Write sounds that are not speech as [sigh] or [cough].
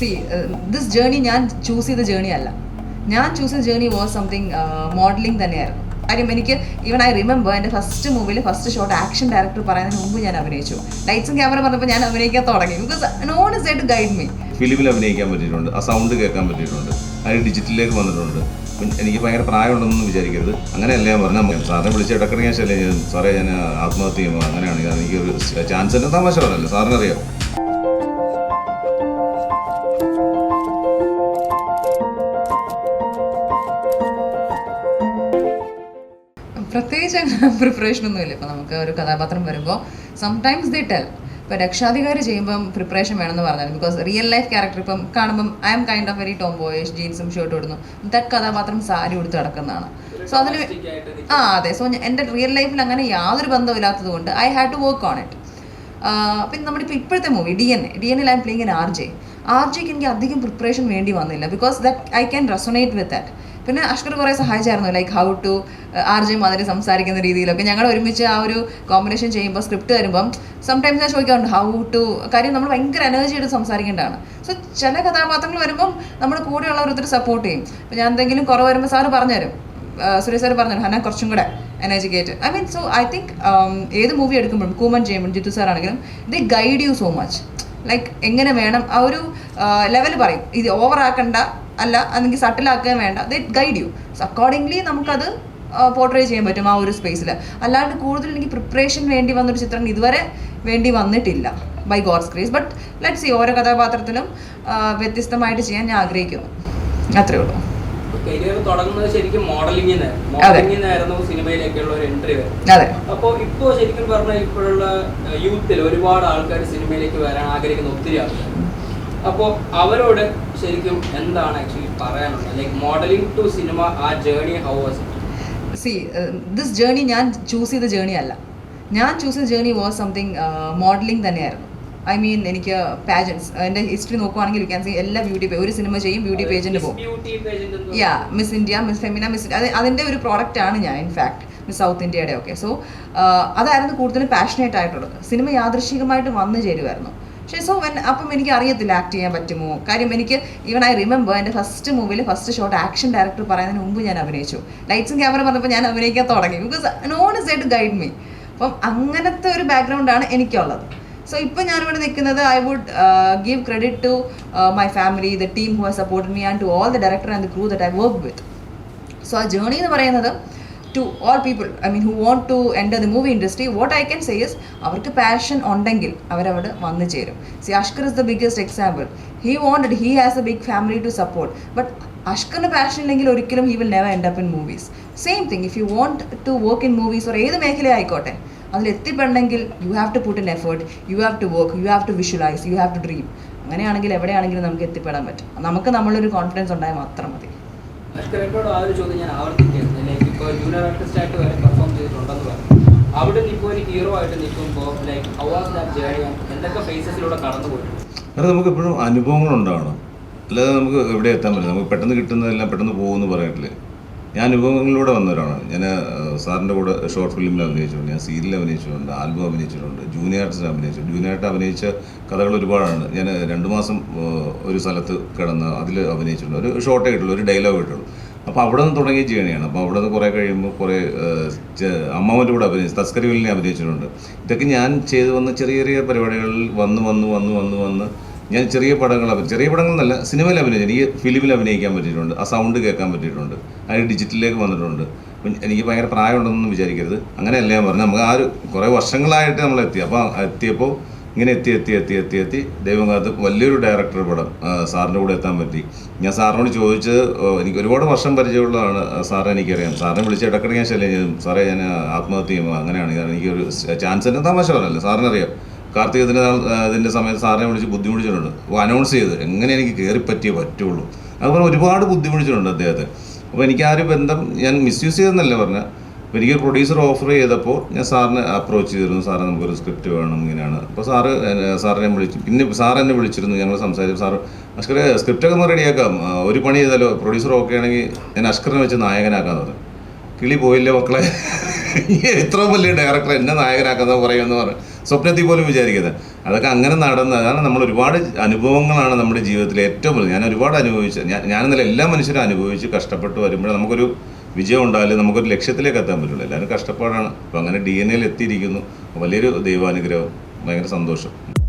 C this journey ഞാൻ choose ചെയ്ത journey അല്ല. ഞാൻ ചൂസ് ചെയ്ത ജേണി വാസ് സംതിങ് മോഡലിംഗ് തന്നെയായിരുന്നു. കാര്യം എനിക്ക് ഈവൻ ഐ റിമെമ്പർ എന്റെ ഫസ്റ്റ് മൂവിയിൽ ഫസ്റ്റ് ഷോട്ട് ആക്ഷൻ ഡയറക്ടർ പറയുന്നതിന് മുമ്പ് ഞാൻ അഭിനയിച്ചു. ലൈറ്റ്സും ക്യാമറ പറഞ്ഞപ്പോൾ ഞാൻ അഭിനയിക്കാൻ തുടങ്ങി. Because none is to guide me ഫിലിമിൽ അഭിനയിക്കാൻ പറ്റിയിട്ടുണ്ട് ആ സൗണ്ട് കേൾക്കാൻ പറ്റിയിട്ടുണ്ട് അത് ഡിജിറ്റലിലേക്ക് വന്നിട്ടുണ്ട്. എനിക്ക് ഭയങ്കര പ്രായമുണ്ടെന്നൊന്നും വിചാരിക്കരുത്. അങ്ങനെയല്ല ഞാൻ പറഞ്ഞാൽ സാറിനെ വിളിച്ച് ഇടക്കിടക്ക് ഞാൻ ശല്യം ചെയ്യും. സാറേ ഞാൻ ആത്മഹത്യ ചെയ്യുമ്പോൾ അങ്ങനെയാണ് എനിക്കൊരു ചാൻസ് തന്നെ തമാശ പറഞ്ഞല്ലോ സാറിനറിയാം. പ്രത്യേകിച്ച് [laughs] അങ്ങനെ പ്രിപ്പറേഷൻ ഒന്നുമില്ല. ഇപ്പം നമുക്ക് ഒരു കഥാപാത്രം വരുമ്പോൾ സംടൈംസ് ദി ടെൽ ഇപ്പോൾ രക്ഷാധികാരി ചെയ്യുമ്പം പ്രിപ്പറേഷൻ വേണമെന്ന് പറഞ്ഞാൽ ബിക്കോസ് റിയൽ ലൈഫ് ക്യാരക്ടർ ഇപ്പം കാണുമ്പം I'm kind of very tomboyish ജീൻസും ഷർട്ടും ഇടുന്നു. ദറ്റ് കഥാപാത്രം സാരി ഉടുത്ത് കിടക്കുന്നതാണ് സോ അതിന് ആ അതെ. സോ എന്റെ റിയൽ ലൈഫിൽ അങ്ങനെ യാതൊരു ബന്ധമില്ലാത്തത് കൊണ്ട് I had to work on it പിന്നെ നമ്മുടെ ഇപ്പോൾ ഇപ്പോഴത്തെ movie D N A D N L I'm playing N R J R ജെക്ക് എനിക്ക് അധികം പ്രിപ്പറേഷൻ വേണ്ടി വന്നില്ല because that I can resonate with that പിന്നെ അഷ്കർ കുറേ സഹായിച്ചായിരുന്നു like how to R J മാതിരി സംസാരിക്കുന്ന രീതിയിലൊക്കെ. ഞങ്ങൾ ഒരുമിച്ച് ആ ഒരു കോമ്പിനേഷൻ ചെയ്യുമ്പോൾ സ്ക്രിപ്റ്റ് വരുമ്പം സംടൈംസ് ഞാൻ ചോദിക്കാറുണ്ട് ഹൗ ടു കാര്യം നമ്മൾ ഭയങ്കര എനർജി എടുത്ത് സംസാരിക്കേണ്ടതാണ്. സോ ചില കഥാപാത്രങ്ങൾ വരുമ്പം നമ്മൾ കൂടെയുള്ളവർ ഒത്തിരി സപ്പോർട്ട് ചെയ്യും. ഇപ്പം ഞാൻ എന്തെങ്കിലും കുറവ് വരുമ്പോൾ സാറ് പറഞ്ഞുതരും. സുരേഷ് സാർ പറഞ്ഞു ഹന കുറച്ചും കൂടെ energy Kate I mean so I think ഏത് മൂവി എടുക്കുമ്പോഴും കൂമൻ ചെയ്യുമ്പോഴും ജിത്തു സാർ ആണെങ്കിലും they guide you so much like എങ്ങനെ വേണം ആ ഒരു ലെവൽ പറയും. ഇത് ഓവർ ആക്കണ്ട അല്ല അല്ലെങ്കിൽ സട്ടിലാക്കുകയും വേണ്ട. ദിറ്റ് ഗൈഡ് യു സോ അക്കോർഡിംഗ്ലി നമുക്കത് പോർട്രേ ചെയ്യാൻ പറ്റും ആ ഒരു സ്പേസിൽ അല്ലാണ്ട് കൂടുതൽ എനിക്ക് പ്രിപ്പറേഷൻ വേണ്ടി വന്നൊരു ചിത്രം ഇതുവരെ വേണ്ടി വന്നിട്ടില്ല by God's grace but let see ഓരോ കഥാപാത്രത്തിലും വ്യത്യസ്തമായിട്ട് ചെയ്യാൻ ഞാൻ ആഗ്രഹിക്കുന്നു. അത്രേ ഉള്ളൂ. കരിയർ തുടങ്ങുന്നത് ശരിക്കും സിനിമയിലേക്കുള്ള ഒരു എൻട്രി വരെ. അതെ. അപ്പോൾ ഇപ്പോൾ ശരിക്കും പറഞ്ഞാൽ ഇപ്പോഴുള്ള യൂത്തിൽ ഒരുപാട് ആൾക്കാർ സിനിമയിലേക്ക് വരാൻ ആഗ്രഹിക്കുന്ന ഒത്തിരി ആൾക്കാർ അപ്പോൾ അവരോട് ശരിക്കും എന്താണ് ആക്ച്വലി പറയാനുള്ളത്? ലൈക്ക് മോഡലിംഗ് ടു സിനിമ ആ journey how was see this journey ഞാൻ ചൂസ് ചെയ്ത ജേണി അല്ല. ഞാൻ ചൂസ് ചെയ്ത ജേണി വാസ് സംതിങ് മോഡലിംഗ് തന്നെയായിരുന്നു. ഐ മീൻ എനിക്ക് പാജൻസ് എന്റെ ഹിസ്റ്ററി നോക്കുവാണെങ്കിൽ യു ക്യാൻ സി എല്ലാ ബ്യൂട്ടി ഒരു സിനിമ ചെയ്യും ബ്യൂട്ടി പേജിന്റെ പോകും. Yeah Miss India Miss Femina Miss അത് അതിന്റെ ഒരു പ്രോഡക്റ്റ് ആണ് ഞാൻ ഇൻഫാക്ട് മിസ് സൗത്ത് ഇന്ത്യയുടെ ഒക്കെ. സോ അതായിരുന്നു കൂടുതലും പാഷനേറ്റ് ആയിട്ടുള്ളത്. സിനിമ യാദൃശികമായിട്ട് വന്നു ചേരുമായിരുന്നു പക്ഷേ സോ വെൻ അപ്പം എനിക്ക് അറിയത്തില്ല ആക്ട് ചെയ്യാൻ പറ്റുമോ? കാര്യം എനിക്ക് ഈവൻ ഐ റിമെമ്പർ എന്റെ ഫസ്റ്റ് മൂവിയിൽ ഫസ്റ്റ് ഷോട്ട് ആക്ഷൻ ഡയറക്ടർ പറയുന്നതിന് മുമ്പ് ഞാൻ അഭിനയിച്ചു. ലൈറ്റ്സും ക്യാമറ പറഞ്ഞപ്പോൾ ഞാൻ അഭിനയിക്കാൻ തുടങ്ങി. Because none is to guide me അപ്പം അങ്ങനത്തെ ഒരു ബാക്ക്ഗ്രൗണ്ടാണ് എനിക്കുള്ളത്. സോ ഇപ്പോൾ ഞാനിവിടെ നിൽക്കുന്നത് I would give credit to my family the team who has support me and to all the director and the crew that I work with so ആ journey എന്ന് പറയുന്നത് to all people I mean who want to enter the movie industry what I can says അവർക്ക് passion ഉണ്ടെങ്കിൽ അവരവിടെ വന്നു ചേരും. See Ashkar is the biggest example he wanted he has a big family to support but അഷ്കറിന് passion ഇല്ലെങ്കിൽ ഒരിക്കലും he will never end up in movies same thing if you want to work in movies or ഏത് മേഖല ആയിക്കോട്ടെ അതിൽ എത്തിപ്പെടണമെങ്കിൽ you have to put in effort you have to work you have to visualise you have to dream അങ്ങനെയാണെങ്കിൽ എവിടെയാണെങ്കിലും നമുക്ക് എത്തിപ്പെടാൻ പറ്റും. നമുക്ക് നമ്മളൊരു കോൺഫിഡൻസ് ഉണ്ടായാൽ മാത്രം മതി. ആ ഒരു ചോദ്യം ഞാൻ ആവർത്തിക്കുന്നു ഇപ്പോൾ ജൂനിയർ ആർട്ടിസ്റ്റ് ആയിട്ട് വരെ പെർഫോം ചെയ്തിട്ടുണ്ടെന്ന് പറഞ്ഞു. അവിടെ ഇപ്പോൾ ഒരു ഹീറോ ആയിട്ട് നിൽക്കുമ്പോൾ like how was was that journey എന്തൊക്കെ ഫേസസിലൂടെ കടന്നു പോയിട്ടുണ്ട്? അത് നമുക്ക് എപ്പോഴും അനുഭവങ്ങൾ ഉണ്ടാവണം. അല്ലാതെ നമുക്ക് എവിടെ എത്താൻ പറ്റില്ല. നമുക്ക് പെട്ടെന്ന് കിട്ടുന്നതെല്ലാം പെട്ടെന്ന് പോകുമെന്ന് പറയട്ടില്ലേ ഞാൻ അനുഭവങ്ങളിലൂടെ വന്നവരാണ്. ഞാൻ സാറിന്റെ കൂടെ ഷോർട്ട് ഫിലിമിൽ അഭിനയിച്ചിട്ടുണ്ട്. ഞാൻ സീരിയൽ അഭിനയിച്ചിട്ടുണ്ട്. ആൽബം അഭിനയിച്ചിട്ടുണ്ട്. ജൂനിയർ ആർട്ടിസ്റ്റ് അഭിനയിച്ചു. ജൂനിയർ ആയിട്ട് അഭിനയിച്ച കഥകൾ ഒരുപാടാണ്. ഞാൻ രണ്ട് മാസം ഒരു സ്ഥലത്ത് കിടന്ന് അതിൽ അഭിനയിച്ചിട്ടുണ്ട്. ഒരു ഷോർട്ടേ കിട്ടുള്ളൂ ഒരു ഡയലോഗ് കിട്ടുള്ളൂ അപ്പോൾ അവിടെ നിന്ന് തുടങ്ങിയ ജേണിയാണ് അപ്പോൾ അവിടെ നിന്ന് കുറേ കഴിയുമ്പോൾ കുറേ അമ്മാവന്റെ കൂടെ അഭിനയിച്ചു തസ്കരി വില്ലിനെ അഭിനയിച്ചിട്ടുണ്ട്. ഇതൊക്കെ ഞാൻ ചെയ്തു വന്ന ചെറിയ ചെറിയ പരിപാടികളിൽ വന്ന് വന്ന് വന്ന് വന്ന് വന്ന് ഞാൻ ചെറിയ പടങ്ങൾ ചെറിയ പടങ്ങൾ എന്നല്ല സിനിമയിൽ അഭിനയിച്ചു. എനിക്ക് ഫിലിമിൽ അഭിനയിക്കാൻ പറ്റിയിട്ടുണ്ട്. ആ സൗണ്ട് കേൾക്കാൻ പറ്റിയിട്ടുണ്ട്. അത് ഡിജിറ്റലിലേക്ക് വന്നിട്ടുണ്ട്. എനിക്ക് ഭയങ്കര പ്രായമുണ്ടെന്നൊന്നും വിചാരിക്കരുത്. അങ്ങനെയല്ല ഞാൻ പറഞ്ഞു നമുക്ക് ആ ഒരു കുറേ വർഷങ്ങളായിട്ട് നമ്മൾ എത്തി. അപ്പോൾ എത്തിയപ്പോൾ ഇങ്ങനെ എത്തി എത്തി എത്തി എത്തി എത്തി. ദൈവം കാത്ത് വലിയൊരു ഡയറക്ടർ പടം സാറിന്റെ കൂടെ എത്താൻ പറ്റി. ഞാൻ സാറിനോട് ചോദിച്ചത് എനിക്ക് ഒരുപാട് വർഷം പരിചയമുള്ളതാണ് സാറെ എനിക്കറിയാം. സാറിനെ വിളിച്ച് ഇടക്കിടെ ഞാൻ ശല്യം ചെയ്തു സാറേ ഞാൻ ആത്മഹത്യ ചെയ്യുമ്പോൾ അങ്ങനെയാണ്. കാരണം എനിക്കൊരു ചാൻസ് തന്നെ തമാശ പറഞ്ഞല്ലോ സാറിനറിയാം. കാർത്തിക ഇതിന്റെ ഇതിന്റെ സമയത്ത് സാറിനെ വിളിച്ച് ബുദ്ധിമുട്ടിച്ചിട്ടുണ്ട്. അനൗൺസ് ചെയ്ത്. എങ്ങനെ എനിക്ക് കയറി പറ്റിയേ പറ്റുള്ളൂ. അതുപോലെ ഒരുപാട് ബുദ്ധിമുട്ടിച്ചിട്ടുണ്ട് അദ്ദേഹത്തെ. അപ്പോൾ എനിക്ക് ആ ഒരു ബന്ധം ഞാൻ മിസ്യൂസ് ചെയ്തെന്നല്ല പറഞ്ഞ. എനിക്ക് പ്രൊഡ്യൂസർ ഓഫർ ചെയ്തപ്പോൾ ഞാൻ സാറിനെ അപ്രോച്ച് ചെയ്തിരുന്നു. സാറെ നമുക്കൊരു സ്ക്രിപ്റ്റ് വേണം ഇങ്ങനെയാണ്. അപ്പോൾ സാറ് സാറിനെ വിളിച്ചു പിന്നെ സാർ എന്നെ വിളിച്ചിരുന്നു. ഞങ്ങൾ സംസാരിച്ചു സാറ് അഷ്കറെ സ്ക്രിപ്റ്റൊക്കെ ഒന്ന് റെഡിയാക്കാം ഒരു പണി ചെയ്താലോ? പ്രൊഡ്യൂസർ ഓക്കെ ആണെങ്കിൽ ഞാൻ അഷ്കറിനെ വെച്ച് നായകനാക്കാന്ന് പറഞ്ഞു. കിളി പോയില്ലേ മക്കളെ? [laughs] എത്ര വലിയ ഡയറക്ടർ എന്നെ നായകനാക്കാന്ന് പറയുമെന്ന് പറഞ്ഞു. സ്വപ്നത്തിൽ പോലും വിചാരിക്കുന്നത് അതൊക്കെ അങ്ങനെ നടന്ന കാരണം നമ്മൾ ഒരുപാട് അനുഭവങ്ങളാണ് നമ്മുടെ ജീവിതത്തിൽ ഏറ്റവും ഞാൻ ഒരുപാട് അനുഭവിച്ച ഞാൻ ഞാനെന്നല്ല എല്ലാ മനുഷ്യരും അനുഭവിച്ച് കഷ്ടപ്പെട്ട് വരുമ്പോൾ നമുക്കൊരു വിജയം ഉണ്ടായാലേ നമുക്കൊരു ലക്ഷ്യത്തിലേക്ക് എത്താൻ പറ്റുള്ളൂ. എല്ലാവരും കഷ്ടപ്പാടാണ്. അപ്പോൾ അങ്ങനെ ഡി എൻ എയിൽ എത്തിയിരിക്കുന്നു. വലിയൊരു ദൈവാനുഗ്രഹം. ഭയങ്കര സന്തോഷം.